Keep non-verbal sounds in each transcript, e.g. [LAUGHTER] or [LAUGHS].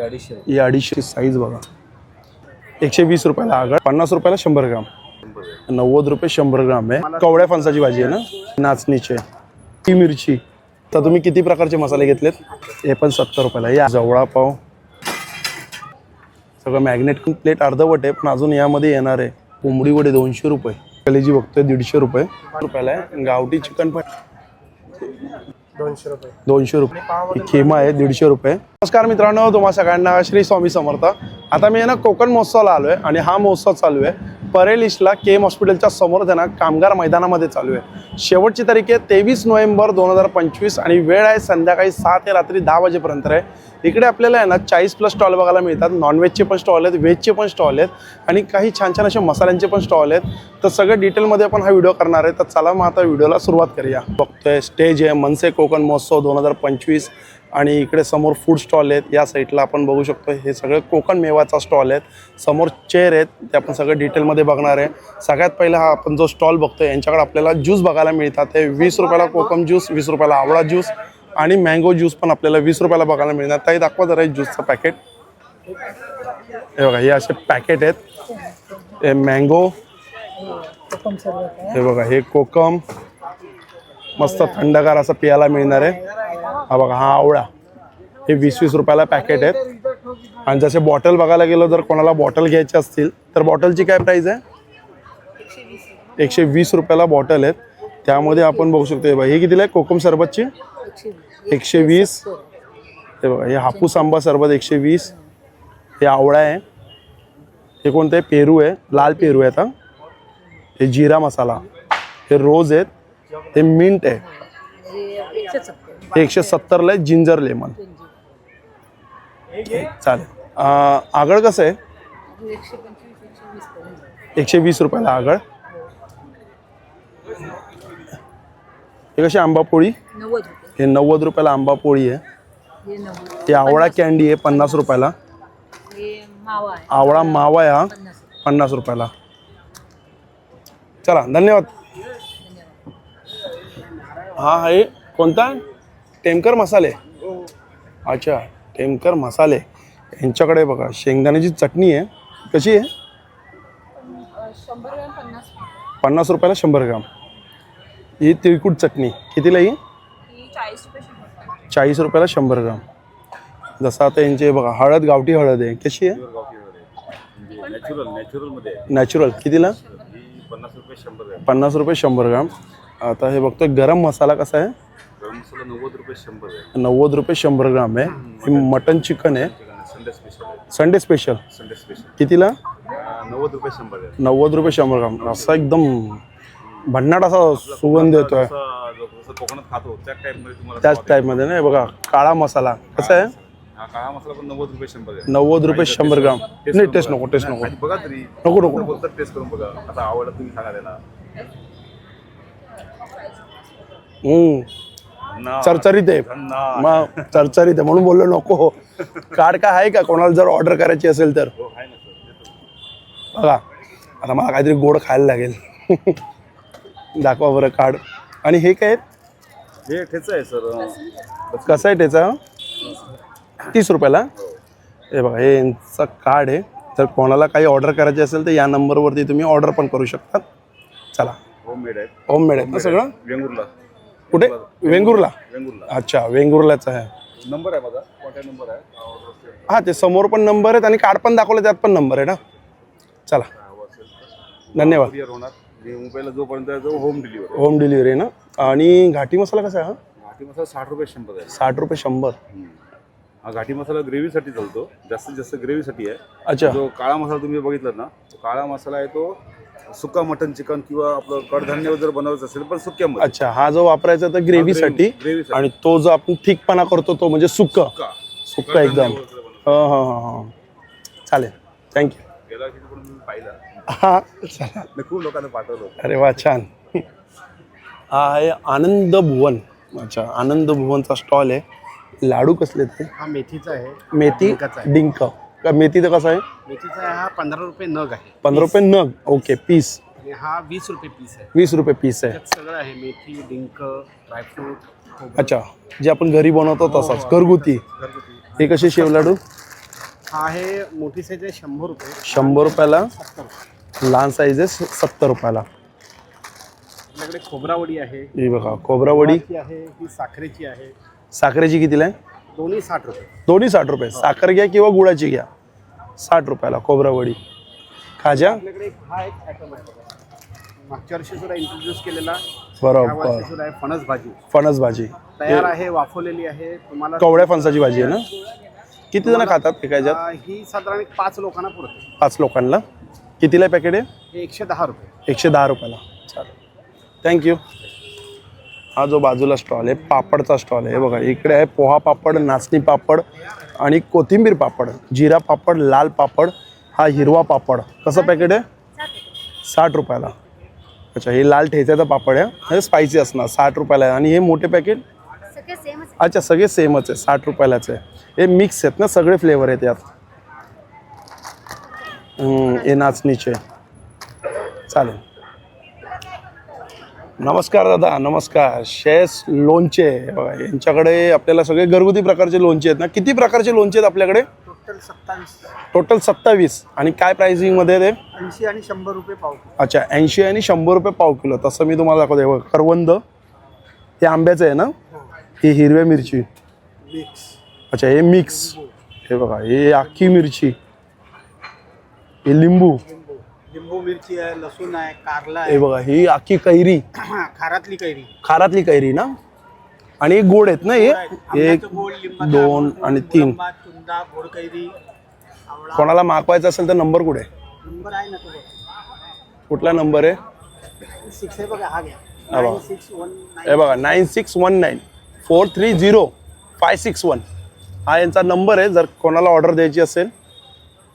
अडीचशे ही अडीचशे साईज बघा. एकशे वीस रुपयाला आगळ पन्नास रुपयाला शंभर ग्राम. नव्वद रुपये शंभर ग्राम आहे. कवड्या फणसाची भाजी आहे ना? नाचणीची. ती मिरची. तर तुम्ही किती प्रकारचे मसाले घेतलेत? हे पण सत्तर रुपयाला या जवळा पाव. सगळं मॅग्नेट प्लेट अर्धवट आहे पण अजून यामध्ये येणार आहे. कोंबडी वडे दोनशे रुपये. कलेजी बघतोय दीडशे रुपये. रुपयाला आहे. गावठी चिकन पण. दोनशे रुपये. दोनशे रुपये. ही खेमा आहे दीडशे रुपये. नमस्कार मित्रांनो तुम्हा सगळ्यांना श्री स्वामी समर्थ. आता मी ना कोकण महोत्सवाला आलो आहे आणि हा महोत्सव चालू आहे. परेल इस्टला के एम हॉस्पिटलच्या समोर त्यांना कामगार मैदानामध्ये चालू आहे. शेवटची तारीख आहे तेवीस नोव्हेंबर दोन हजार पंचवीस आणि वेळ आहे संध्याकाळी सहा ते रात्री दहा वाजेपर्यंत आहे. इकडे आपल्याला आहे ना चाळीस प्लस स्टॉल बघायला मिळतात. नॉनव्हेजचे पण स्टॉल आहेत व्हेजचे पण स्टॉल आहेत आणि काही छान छान असे मसाल्यांचे पण स्टॉल आहेत. तर सगळं डिटेलमध्ये आपण हा व्हिडिओ करणार आहे. तर चला मग आता व्हिडिओला सुरुवात करूया. बघतोय स्टेज आहे मनसे कोकण महोत्सव दोन हजार पंचवीस. आणि इकडे समोर फूड स्टॉल आहेत. या साईडला आपण बघू शकतो हे सगळं कोकण मेवाचा स्टॉल आहेत. समोर चेअर आहेत ते आपण सगळं डिटेलमध्ये बघणार आहे. सगळ्यात पहिला हा आपण जो स्टॉल बघतो यांच्याकडे आपल्याला ज्यूस बघायला मिळतात. ते वीस रुपयाला कोकम ज्यूस वीस रुपयाला आवळा ज्यूस आणि मँगो ज्यूस पण आपल्याला वीस रुपयाला बघायला मिळणार. ताई दाखवा जरा ज्यूसचं पॅकेट हे बघा हे असे पॅकेट आहेत. हे मँगो हे बघा हे कोकम. मस्त थंडगार असं पियाला मिळणार आहे. हा बघा हा आवळा. हे वीस वीस रुपयाला पॅकेट आहेत. आणि जसे बॉटल बघायला गेलो जर कोणाला बॉटल घ्यायची असतील तर बॉटलची काय प्राईस आहे? एकशे वीस रुपयाला बॉटल आहेत. त्यामध्ये आपण बघू शकतो हे बघा हे कितीला आहे? कोकम सरबतची? एकशे वीस. हे बघा हे हापूस आंबा सरबत एकशे वीस. हे आवळा आहे. हे कोणतं आहे? पेरू आहे. लाल पेरू आहे आता. हे जिरा मसाला. हे रोज आहेत. हे मिंट आहे. हे एकशे सत्तरला आहे जिंजर. लेमन चालेल. आगळ कसं आहे? एकशे वीस रुपयाला आगळ. हे कशी आंबा पोळी? नव्वद रुपये. हे नव्वद रुपयाला आंबा पोळी आहे. हे आवळा कॅन्डी आहे पन्नास रुपयाला. आवळा मावा आहे हा. पन्नास रुपयाला. चला धन्यवाद. हा आहे कोणता टेमकर मसाले? अच्छा टेमकर मसाले. यांच्याकडे बघा शेंगदाण्याची चटणी आहे. कशी आहे? पन्नास रुपयाला शंभर ग्राम. ही तिळकुट चटणी. कितीला ही? चाळीस रुपयाला शंभर ग्राम. जसं आता यांचे बघा हळद गावठी हळद आहे. कशी आहे? नॅचरल नॅचरल कितीला? ही पन्नास रुपये शंभर ग्रॅम. आता हे बघतोय गरम मसाला कसा आहे? मसाला नव्वद रुपये शंभर ग्रॅम नव्वद रुपये शंभर ग्राम आहे. हे मटन चिकन आहे. संडे स्पेशल आहे. संडे स्पेशल संडे स्पेशल कितीला? नव्वद रुपये शंभर ग्रॅम नव्वद रुपये शंभर ग्राम. असा एकदम भन्नाट असा सुगंध येतोय. जसं जो- जसं कोकणात खातो त्या टाईपमध्ये तुम्हाला त्याच स्वाद टाईपमध्ये ना हे बघा काळा मसाला. कसा आहे? आहे. हा काळा मसाला पण नव्वद रुपये शंभर ग्रॅम नव्वद रुपये शंभर ग्राम. नाही टेस्ट नको टेस्ट नको. आणि बघा तरी नको नको बोलतात टेस्ट करून बघा. आता आवडलं तुम्ही सांगा त्याला. हम्म. चरचरीत आहे. मग चरचरीत आहे म्हणून बोललो नको. कार्ड काय आहे का? कोणाला जर ऑर्डर करायची असेल तर. हो आहे. बघा आता मला काहीतरी गोड खायला लागेल. [LAUGHS] दाखवा बरं कार्ड. आणि हे काय? हे ठेच आहे सर कसं आहे त्याचा तीस रुपयाला? हे बघा हे यांचं कार्ड आहे. जर कोणाला काही ऑर्डर करायची असेल तर या नंबरवरती तुम्ही ऑर्डर पण करू शकता. चला. होम मेड आहे. होम मेड आहेत ना सगळं? वेंगुर्ला. कुठे? वेंगुर्ला. वेंगुर्ला. अच्छा वेंगुर्लाचं आहे. नंबर आहे माझा कॉन्टॅक्ट नंबर आहे? हां ते समोर पण नंबर आहेत आणि कार्ड पण दाखवलं त्यात पण नंबर आहे ना? चला. धन्यवाद. होणार. मी मुंबईला जोपर्यंत आहे तो होम डिलिव्हरी होम डिलिव्हरी ना? आणि घाटी मसाला कसा आहे हा? घाटी मसाला साठ रुपये शंभर आहे. साठ रुपये शंभर. हा घाटी मसाला ग्रेव्हीसाठी चालतो. जास्तीत जास्त ग्रेव्हीसाठी आहे. अच्छा. जो काळा मसाला तुम्ही बघितला ना तो काळा मसाला आहे तो सुका मटन चिकन किंवा आपलं कडधान्य जर बनवायचं असेल पण सुक्यामध्ये. अच्छा हा जो वापरायचा तर ग्रेव्हीसाठी ग्रेव्हीसाठी. आणि तो जो आपण थिकपणा करतो तो म्हणजे सुक्क सुक्का सुक्क एकदम. हां हां हां हां. चालेल. थँक्यू मी पाहिला. हां. चला मी खूप लोकांना पाठवलं होतं. अरे वा छान. हा आहे आनंद भुवन. अच्छा आनंद भुवनचा स्टॉल आहे. लाडू कसले ते हा मेथीचा आहे. मेथी. डिंक. का मेथीचं कसं आहे? मेथीचा हा पंधरा रुपये नग आहे. पंधरा रुपये नग. Okay piece. आणि हा वीस रुपये पीस आहे. वीस रुपये पीस आहे. त्यात सगळं आहे मेथी डिंक ड्रायफ्रूट अच्छा जे आपण घरी बनवतो तसाच. घरगुती. घरगुती. हे कसे शेव लाडू? हा आहे मोठी साईज आहे शंभर रुपये. शंभर रुपयाला? सत्तर लहान साईज आहे सत्तर रुपयाला. आपल्याकडे खोबरावडी आहे. ही बघा खोबरावडी. आहे ही साखरेची आहे. साखरेची कितीला आहे? दोन्ही साठ रुपये. दोन्ही साठ रुपये. साखर घ्या किंवा गुळाची घ्या. साठ रुपयाला खोबरावडी खाजा? आपल्याकडे एक हा एक आयटम आहे बघा. मागच्या वर्षी सुद्धा इंट्रोड्यूस केलेला. या बरोबर वर्षी सुद्धा आहे फणस भाजी. फणस भाजी. तयार आहे वाफवलेली आहे. तुम्हाला कवड्या फणसाची भाजी आहे ना? किती जण खातात आ, ही साधारण एक पाच लोकांना पुरते. पाच लोकांना. कितीला पॅकेट आहे? हे एकशे दहा रुपये. एकशे दहा रुपयाला. चालेल. थँक्यू हा जो बाजूला स्टॉल आहे पापडचा स्टॉल आहे. हे बघा इकडे आहे पोहा पापड नाचणी पापड आणि कोथिंबीर पापड. जिरा पापड लाल पापड हा हिरवा पापड. कसं पॅकेट आहे? साठ रुपयाला. अच्छा हे लाल ठेच्याचा पापड आहे. हे स्पायसी असणार साठ रुपयाला आहे. आणि हे मोठे पॅकेट अच्छा सगळे सेमच आहे. साठ रुपयालाच आहे. हे मिक्स आहेत ना सगळे फ्लेवर आहेत यात. हे नाचणीचे. चालेल. नमस्कार दादा नमस्कार. शेस लोणचे. यांच्याकडे आपल्याला सगळे घरगुती प्रकारचे लोणचे आहेत ना? किती प्रकारचे लोणचे आहेत आपल्याकडे? टोटल सत्तावीस. टोटल सत्तावीस. आणि काय प्राइसिंगमध्ये ते? ऐंशी आणि शंभर रुपये पाव अच्छा ऐंशी आणि शंभर रुपये पाव किलो. तसं मी तुम्हाला दाखवते बघा करवंद. हे आंब्याचं आहे ना? ही. हिरव्या मिरची. मिक्स अच्छा हे मिक्स हे बघा हे अख्खी मिरची. हे लिंबू. लिंबू मिरची आहे लसूण आहे कारला हे बघा ही अख्खी कैरी. आहे [CLEARS THROAT] खारातली कैरी. खारातली कैरी ना? आणि हे गोड आहेत ना हे? एक आंब्याचं गोड, लिंबाचं दोन आंबट, आणि तीन. चुंदा गोड कैरी आवळा. कोणाला मागवायचं असेल तर नंबर कुठे? आहे? नंबर आहे ना तो कुठला नंबर आहे? सिक्स आहे बघा हा घ्या. हा बघा. सिक्स वन हे बघा nine six one nine four three zero five six one हा यांचा नंबर आहे जर कोणाला ऑर्डर द्यायची असेल.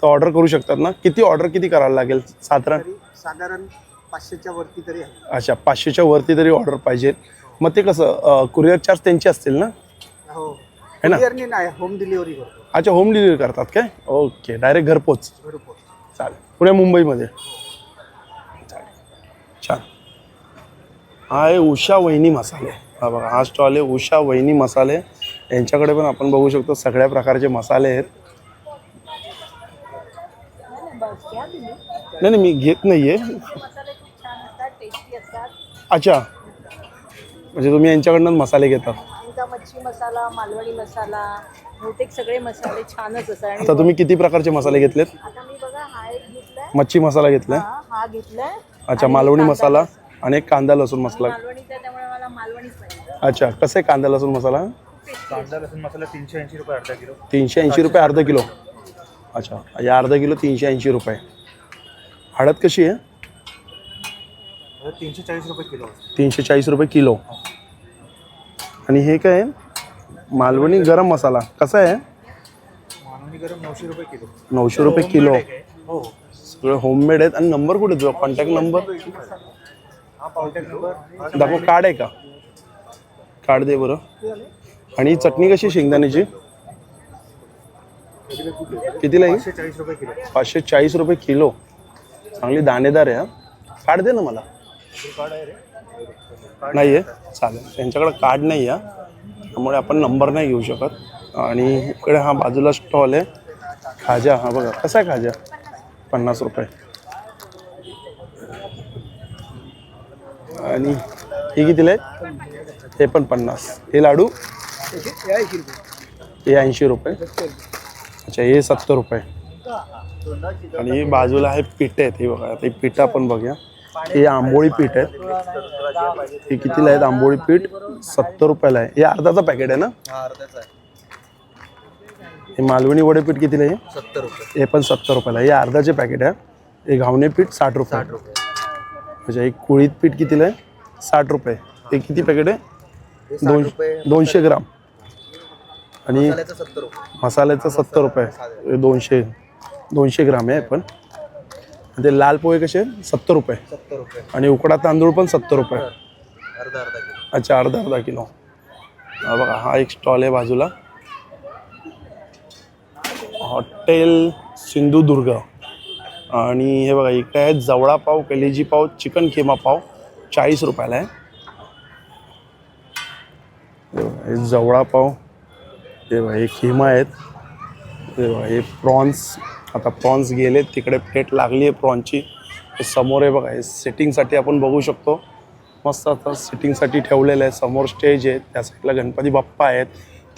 तर ऑर्डर करू शकतात ना? किती ऑर्डर किती करायला लागेल साधारण? साधारण पाचशेच्या वरती तरी अच्छा पाचशेच्या वरती तरी ऑर्डर पाहिजे. मग ते कसं कुरिअर चार्ज त्यांचे असतील ना? हो. है ना? नाही होम डिलिव्हरी करतो. अच्छा होम डिलिव्हरी करतात काय? ओके डायरेक्ट घरपोच. घरपोच. चालेल. पुणे मुंबईमध्ये. चालेल छान. हा आहे उषा वहिनी मसाले. हा बघा हा स्टॉल आहे उषा वहिनी मसाले. यांच्याकडे पण आपण बघू शकतो सगळ्या प्रकारचे मसाले आहेत. नाही नाही मी घेत नाही आहे मसाले खूप छान असतात टेस्टी असतात अच्छा. म्हणजे तुम्ही यांच्याकडनं मसाले घेतात त्यांचा मच्छी मसाला मालवणी मसाला बहुतेक सगळे मसाले छानच असतात. आता तुम्ही किती प्रकारचे मसाले घेतलेत? आता मी बघा हा एक घेतलाय. मच्छी मसाला घेतलाय. हा हा घेतलाय. अच्छा मालवणी मसाला. आणि एक कांदा लसूण मसाला. मालवणीचा आहे, त्यामुळे मला मालवणीच पाहिजे. अच्छा कसं आहे कांदा लसूण मसाला? कांदा लसूण मसाला तीनशे ऐंशी रुपये अर्धा किलो. तीनशे ऐंशी रुपये अर्धा किलो. अच्छा या अर्धा किलो तीनशे ऐंशी रुपये. हळद कशी आहे? तीनशे चाळीस रुपये किलो तीनशे चाळीस रुपये किलो. आणि हे काय आहे? मालवणी गरम मसाला. कसा आहे? मानवणी गरम नऊशे रुपये किलो. नऊशे रुपये किलो. हो. सगळं होममेड आहेत. आणि नंबर कुठे तुझा? कॉन्टॅक्ट नंबर हा कॉन्टॅक्ट नंबर दाखव कार्ड आहे का? कार्ड दे बरं. आणि चटणी कशी आहे शेंगदाण्याची? कितीला आहे? पाचशे चाळीस रुपये किलो. चांगली दाणेदार आहे हा. कार्ड दे ना मला. नाही आहे चालेल. त्यांच्याकडे कार्ड नाही आहे त्यामुळे आपण नंबर नाही घेऊ शकत. आणि इकडे हा बाजूला स्टॉल आहे. खाजा हा बघा. कसा आहे खाजा? पन्नास रुपये. आणि हे कितीला आहे? हे पण पन्नास. हे लाडू? हे ऐंशी रुपये. अच्छा हे सत्तर रुपये. आणि बाजूला आहे पीठ आहेत हे बघा आता हे पीठ आपण बघूया. हे आंबोळी पीठ आहेत. हे कितीला आहेत आंबोळी पीठ? सत्तर रुपयाला आहे. हे अर्धाचं पॅकेट आहे ना? हे मालवणी वडे पीठ कितीला आहे? सत्तर रुपये. हे पण सत्तर रुपयाला आहे. हे अर्धाचे पॅकेट आहे. हे घावणे पीठ साठ रुपये. अच्छा एक कुळीत पीठ कितीला आहे? साठ रुपये. हे किती पॅकेट आहे? दोन दोनशे ग्राम. आणि मसाल्याचं सत्तर रुपये. दोनशे दोनशे ग्राम आहे पण. आणि ते लाल पोहे कसे सत्तर रुपये. सत्तर रुपये. आणि उकडा तांदूळ पण सत्तर रुपये. अर्धा अर्धा किलो. अच्छा अर्धा अर्धा किलो. हा बघा हा एक स्टॉल आहे बाजूला. हॉटेल सिंधुदुर्ग. आणि हे बघा इकडे आहे जवळा पाव कलेजी पाव चिकन खेमा पाव चाळीस रुपयाला आहे. जवळा पाव. हे बघा हे आहेत. हे बघा हे प्रॉन्स. आता प्रॉन्स गेले तिकडे प्लेट लागली आहे प्रॉन्सची. समोर आहे बघा हे सिटिंगसाठी आपण बघू शकतो. मस्त आता सिटिंगसाठी ठेवलेलं आहे. समोर स्टेज आहे त्या साईडला गणपती बाप्पा आहेत.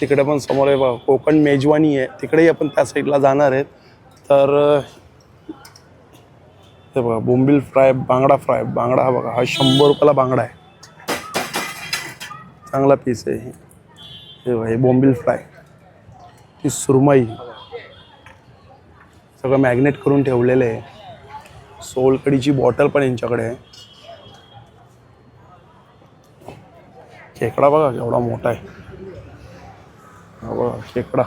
तिकडे पण समोर आहे बघा कोकण मेजवानी आहे. तिकडेही आपण त्या साईडला जाणार आहेत. तर हे बघा बोंबिल फ्राय बांगडा फ्राय. बांगडा हा बघा हा शंभर रुपयाला बांगडा आहे. चांगला पीस आहे हे. हे बघा हे बोंबिल फ्राय. ती सुरमई. सगळं मॅग्नेट करून ठेवलेलं आहे. सोलकडीची बॉटल पण यांच्याकडे आहे. खेकडा बघा केवढा मोठा आहे. हा बघा खेकडा.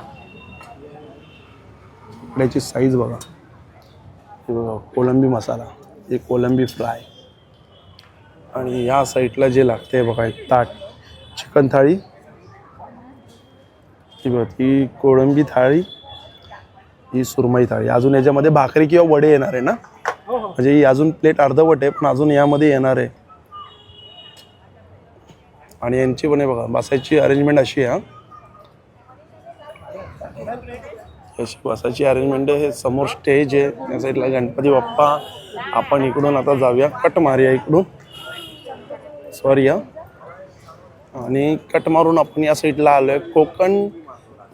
खेकड्याची साईज बघा. बघा कोलंबी मसाला. हे कोलंबी फ्राय आणि या साईडला जे लागते बघा एक ताट. चिकन थाळी. ही बघ ती कोळंबी थाळी ही सुरमई थाळी. अजून याच्यामध्ये भाकरी किंवा वडे येणार आहे ना? म्हणजे ही अजून प्लेट अर्धवट आहे पण अजून यामध्ये येणार आहे. आणि यांची पण आहे बघा बसायची अरेंजमेंट अशी आहे हा. अशी बसायची अरेंजमेंट आहे. हे समोर स्टेज आहे. त्या साईडला गणपती बाप्पा. आपण इकडून आता जाऊया कट मारूया इकडून. सॉरी हा. आणि कट मारून आपण या साईडला आलोय. कोकण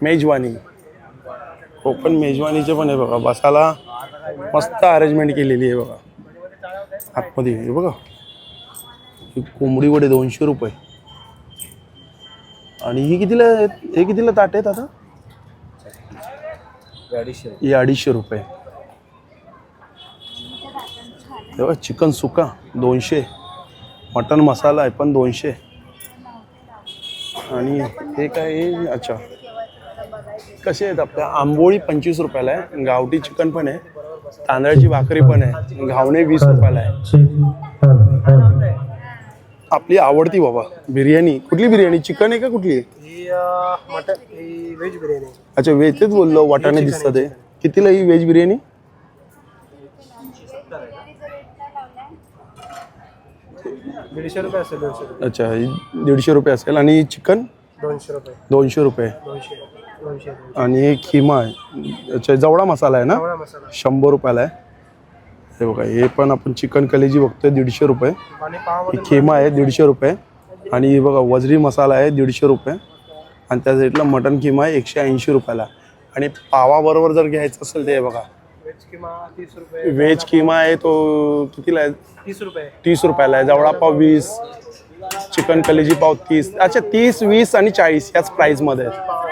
मेजवानी. हो, कोकण मेजवानीचे पण आहे बघा बसायला मस्त अरेंजमेंट केलेली आहे बघा. आतमध्ये हे बघा. ही कोंबडी वडे दोनशे रुपये. आणि ही कितीला हे कितीला ताट आहेत आता? ही अडीचशे रुपये. तेव्हा बघा चिकन सुका दोनशे. मटन मसाला आहे पण दोनशे. आणि हे काय आहे? अच्छा. कसे आहेत आपल्या? आंबोळी पंचवीस रुपयाला आहे गावठी चिकन पण आहे तांदळाची भाकरी पण आहे घावणे वीस रुपयाला आहे. आपली आवडती बाबा बिर्याणी. कुठली बिर्याणी? चिकन आहे का कुठली? व्हेज बिर्याणी. अच्छा व्हेज तेच बोललो वाटाणे दिसतात आहे. कितीला ही व्हेज बिर्याणी? दीडशे रुपये असेल दोनशे रुपये. अच्छा दीडशे रुपये असेल. आणि चिकन? दोनशे रुपये. दोनशे रुपये. दोनशे आणि हे खिमा आहे. अच्छा जवळा मसाला आहे ना? मसाला. शंभर रुपयाला आहे. हे बघा हे पण आपण चिकन कलेजी बघतोय दीडशे रुपये. आणि पाव ही खिमा आहे दीडशे रुपये. आणि हे बघा वजरी मसाला आहे दीडशे रुपये. आणि त्या साईडला मटन खिमा आहे एकशे ऐंशी रुपयाला. आणि पावाबरोबर जर घ्यायचं असेल ते हे बघा. व्हेज किमा तीस रुपये. व्हेज किमा आहे तो कितीला आहे? तीस रुपये. तीस रुपयाला आहे. जवळा पाव वीस चिकन कलेजी पाव तीस. अच्छा तीस वीस आणि चाळीस याच प्राईजमध्ये आहेत.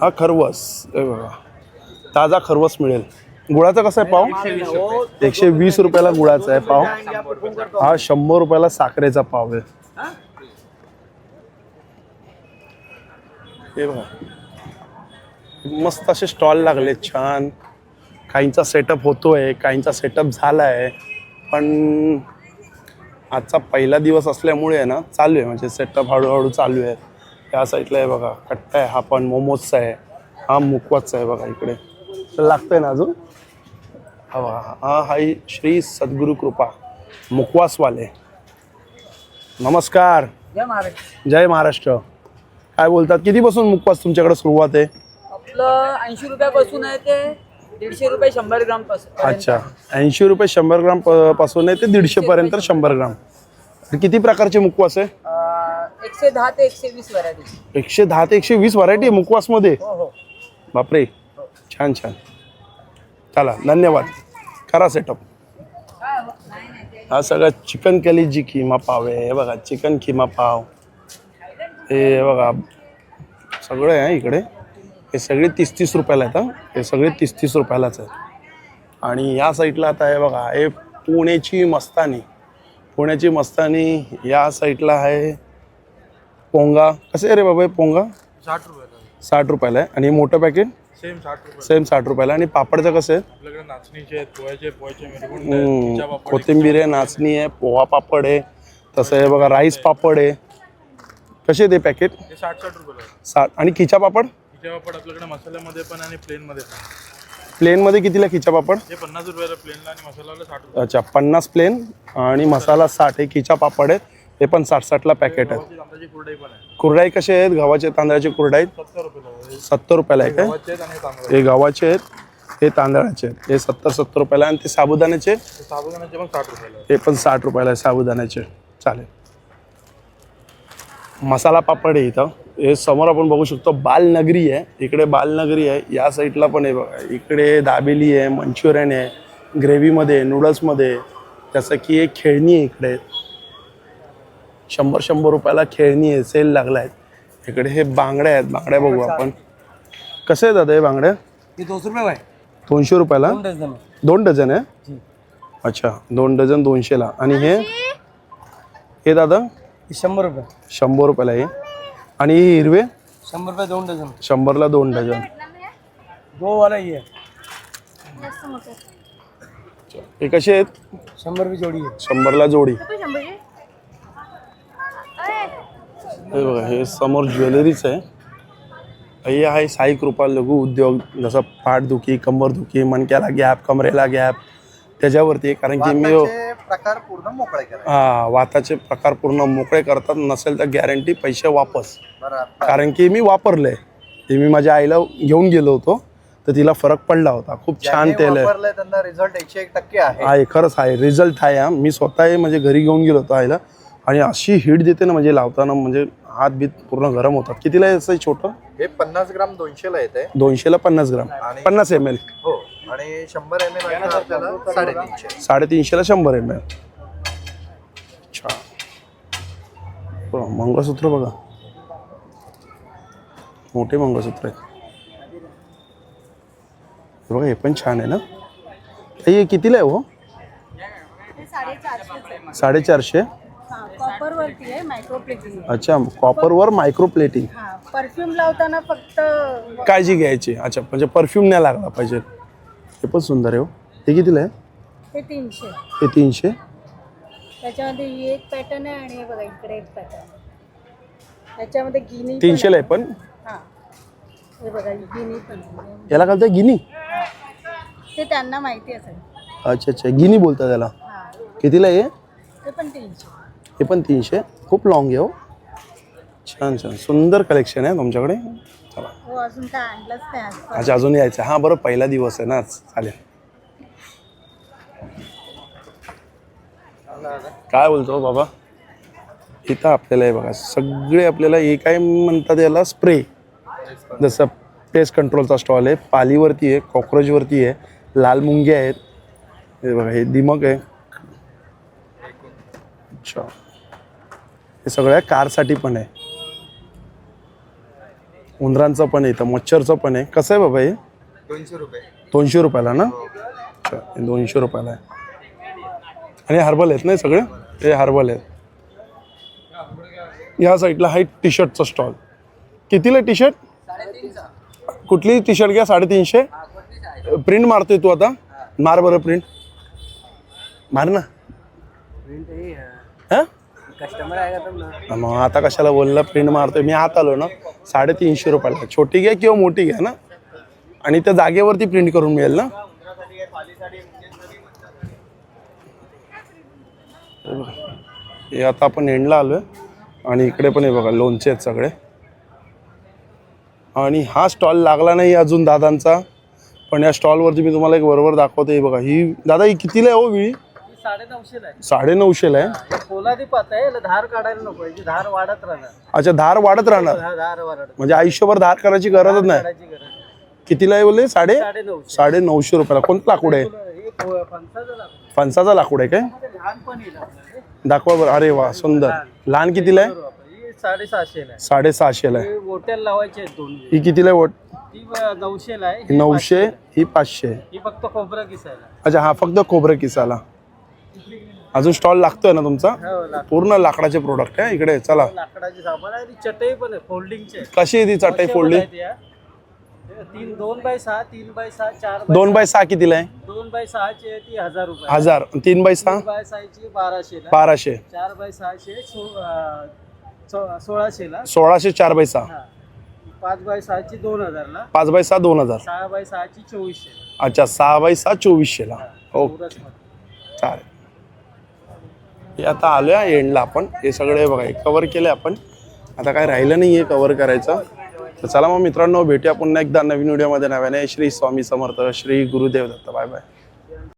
हा खरवस. हे बघा. ताजा खरवस मिळेल. गुळाचा कसा आहे पाव? एकशे वीस रुपयाला गुळाचा आहे पाव. हा शंभर रुपयाला साखरेचा पाव आहे. हे बघा. मस्त असे स्टॉल लागले छान. काहींचा सेटअप होतोय काहींचा सेटअप झाला आहे पण आजचा पहिला दिवस असल्यामुळे ना चालू आहे. म्हणजे सेटअप हळूहळू चालू आहे. या साईडला आहे बघा कट्टा आहे. हा पण मोमोजचा आहे. हा मुकवाचा आहे बघा इकडे. लागतंय ना अजून? हा बघा हा हाय श्री सद्गुरु कृपा. मुकवासवाले. नमस्कार. जय महाराज जय महाराष्ट्र. काय बोलतात? कितीपासून मुकवास तुमच्याकडे सुरुवात आहे? आपलं ऐंशी रुपयापासून आहे ते दीडशे रुपये शंभर ग्रामपासून अच्छा. ऐंशी रुपये शंभर ग्राम प- पासून आहे ते दीडशे पर्यंत शंभर ग्राम. किती प्रकारचे मुकवास आहे? अं, एकशे दहा ते एकशे वीस व्हरायटी एकशे दहा ते एकशे वीस व्हरायटी आहे मुकवासमध्ये? हो हो. बापरे. छान छान. चला धन्यवाद. करा सेटअप हा सगळा चिकन कलीजी किमा पाव आहे. हे बघा चिकन किमा पाव. हे बघा सगळं आहे इकडे. हे सगळे तीस तीस रुपयाला आहेत हा. हे सगळे तीस तीस रुपयालाच आहेत. आणि या साईडला आता हे बघा हे पुण्याची मस्तानी. पुण्याची मस्तानी या साईडला आहे. पोंगा. कसे आहे रे बाबा हे पोंगा? साठ रुपये साठ रुपयाला आहे. आणि हे मोठं पॅकेट सेम साठ रुपये सेम साठ रुपयाला आणि पापडचं कसं आहे? आपल्याकडे नाचणीचे आहेत पोह्याचे पोह्याचे मिरगुंड हम्म, कोथिंबीर आहे नाचणी आहे पोहा पापड आहे. तसं आहे बघा राईस पापड आहे. कसे ते पॅकेट हे साठ साठ रुपये साठ. आणि खिचा पापड? हिच्या पापड आपल्याकडे मसाल्यामध्ये पण आणि प्लेनमध्ये पण. प्लेनमध्ये कितीला खिचा पापड हे पन्नास रुपयाला प्लेनला आणि मसाल्याला साठ रुपये. अच्छा पन्नास प्लेन आणि मसाला साठ. आहे खिचा पापड आहेत. हे पण साठ साठला पॅकेट आहेत. गव्हाची तांदळाची कुरडई पण आहे. कुरडाई कसे आहेत? गव्हाचे तांदळाचे कुरडाई सत्तर रुपये सत्तर रुपयाला आहे काय? गव्हाचे आणि हे गव्हाचे आहेत हे तांदळाचे आहेत. हे सत्तर सत्तर रुपयाला आहे आणि ते साबुदाण्याचे साबुदाण्याचे पण साठ रुपयाला आहे. हे पण साठ रुपयाला आहे साबुदाण्याचे चालेल. मसाला पापड आहे इथं. हे समोर आपण बघू शकतो बालनगरी आहे. इकडे बालनगरी आहे. या साईडला पण आहे बघा. इकडे दाबेली आहे मंचुरियन आहे ग्रेव्हीमध्ये नूडल्समध्ये. जसं की एक खेळणी आहे इकडे. शंभर शंभर रुपयाला खेळणी आहे सेल लागला आहे इकडे हे बांगड्या आहेत. बांगड्या बघू आपण. कसे आहेत दादा हे बांगड्या? है दोनशे रुपयाला? दोन डझन है आहे? अच्छा दोन डझन दोनशेला. आणि हे? हे दादा? शंभर रुपये. शंभर रुपयाला आहे आणि हे हिरवे? शंभर रुपये दोन डझन. शंभरला दोन डझन. दो वाला ये. है हे कसे आहेत? शंभर रुपये जोड़ी है शंभरला जोडी. हे बघा हे समोर ज्वेलरीच आहे. हे आहे साई कृपा लघु उद्योग जसं पाठदुखी कंबरदुखी मणक्याला गॅप कमरेला गॅप त्याच्यावरती आहे. कारण की मी प्रकार पूर्ण मोकळे हा वाताचे प्रकार पूर्ण मोकळे करतात नसेल तर गॅरंटी पैसे वापस. बरं कारण की मी वापरलंय ते मी माझ्या आईला घेऊन गेलो होतो तर तिला फरक पडला होता. खूप छान तेल आहे वापरलंय त्यांना रिझल्ट एकशे एक टक्के आहे. आहे खरंच आहे. रिझल्ट आहे हा. मी स्वतः म्हणजे घरी घेऊन गेलो होतो आईला. आणि अशी हीट देते ना म्हणजे लावताना म्हणजे हात बीत पूर्ण गरम होतात. कितीला आहे असं छोटं? हे पन्नास ग्राम दोनशेला येते दोनशेला पन्नास ग्राम. पन्नास एम एल हो. आणि शंभर एम एल आपल्याला साडेतीनशे साडेतीनशेला शंभर एम एल अच्छा. हो, मंगळसूत्र बघा. मोठे मंगळसूत्र आहेत. हे बघा हे पण छान आहे ना? ताई, हे कितीला आहे हो? आहे साडेचारशे. हा कॉपर वरती आहे मायक्रो प्लेटिंग अच्छा कॉपरवर मायक्रो प्लेटिंग हा परफ्यूम लावताना फक्त काळजी घ्यायची. अच्छा म्हणजे परफ्यूम नाही लागला पाहिजे. हे पण सुंदर आहे हो. हे कितीला आहे? ते तीनशे. हे तीनशे? त्याच्यामध्ये ही एक पॅटर्न आहे आणि हे बघा इकडे एक पॅटर्न त्याच्यामध्ये गिनी तीनशेला आहे. पण? हा. हे बघा ही गिनी पण आहे. याला काय बोलतात गिनी ते त्यांना माहिती असेल. अच्छा अच्छा. गिनी बोलतात त्याला. हा. कितीला आहे हे? ते पण तीनशे. हे पण तीनशे. खूप लॉंग आहे हो. छान छान. सुंदर कलेक्शन आहे तुमच्याकडे. हो अजून काय आणलंच नाही अच्छा अजून यायचं. हां बरं पहिला दिवस आहे ना आज. चालेल. काय बोलतो बाबा? इथं आपल्याला हे बघा सगळे आपल्याला हे काय म्हणतात याला? स्प्रे. जसं पेस्ट कंट्रोलचा स्टॉल आहे पालीवरती आहे कॉक्रोचवरती आहे लाल मुंगे आहेत. हे बघा हे दिमक आहे. अच्छा. हे सगळ्या कारसाठी पण आहे. उंदरांचं पण आहे इथं मच्छरचं पण आहे. कसं आहे बाबा हे? दोनशे रुपये. दोनशे रुपयाला ना? अच्छा हे दोनशे रुपयाला आहे. आणि हर्बल आहेत नाही सगळे? हे हर्बल आहेत. या साईडला आहे टी शर्टचा स्टॉल. कितीला टी शर्ट कुठली टी शर्ट घ्या? साडेतीनशे. प्रिंट मारतोय तू आता. मार बरं प्रिंट. मार ना. हां? कस्टमर आहे का ना मग आता कशाला बोलला? प्रिंट मारतोय. मी आत आलो ना. साडेतीनशे रुपयाला. छोटी घ्या किंवा मोठी घ्या ना. आणि त्या जागेवरती प्रिंट करून मिळेल ना. हे आता आपण एंडला आलोय. आणि इकडे पण हे बघा लोणचे आहेत सगळे. आणि हा स्टॉल लागला नाही अजून दादांचा. पण या स्टॉलवरती मी तुम्हाला एक बरोबर दाखवतो हे बघा ही दादा ही कितीला आहे हो विळी? साडे साडे नऊशेला आहे? पोलादी पात आहे याला धार काढायला नको याची धार वाढत राहणार. अच्छा धार वाढत राहणार? म्हणजे आयुष्यभर धार करायची गरजच नाही. कितीला आहे बोलले? साडे? साडे नऊशे साडे रुपयाला. कोणतं लाकूड आहे? फणसाचं लाकूड. आहे. काय. दाखवा बरं. अरे वा सुंदर. लहान. कितीला आहे? हे साडेसहाशेला आहे. हे ही कितीला वोट नऊशे ही पाचशे. ही अच्छा हा फक्त खोबरं किसाला अजून स्टॉल लागतोय ना तुमचा? हो पूर्ण लाकडाचे प्रोडक्ट आहे. इकडे चला. लाकडाची सामान आहे चटई पण आहे फोल्डिंगचे कशी आहे ती चटई फोल्डिंग तीन दोन बाय सहा तीन बाय सहा चार दोन बाय सहा कितीला आहे? दोन बाय सहाची ती हजार रुपये. हजार. तीन बाय सहा? बाय सहाची बाराशेला बाराशे. चार बाय सहाशे सो- अं, सो- सोळाशेला सोळाशे चार बाय सहा. पाच बाय सहाची दोन हजारला पाच बाय सहा दोन हजार. सहा बाय सहाची चोवीसशे अच्छा सहा बाय सहा चोवीसशेला ओके. चौरसमध्ये. चालेल. हे आता आलो आहे एंडला आपण. हे सगळे बघा कवर केले आपण. आता काय राहिलं नाही आहे कवर करायचं. तर चला मग मित्रांनो भेटूया पुन्हा एकदा नवीन व्हिडिओमध्ये नव्याने श्री स्वामी समर्थ श्री गुरुदेव दत्त. Bye bye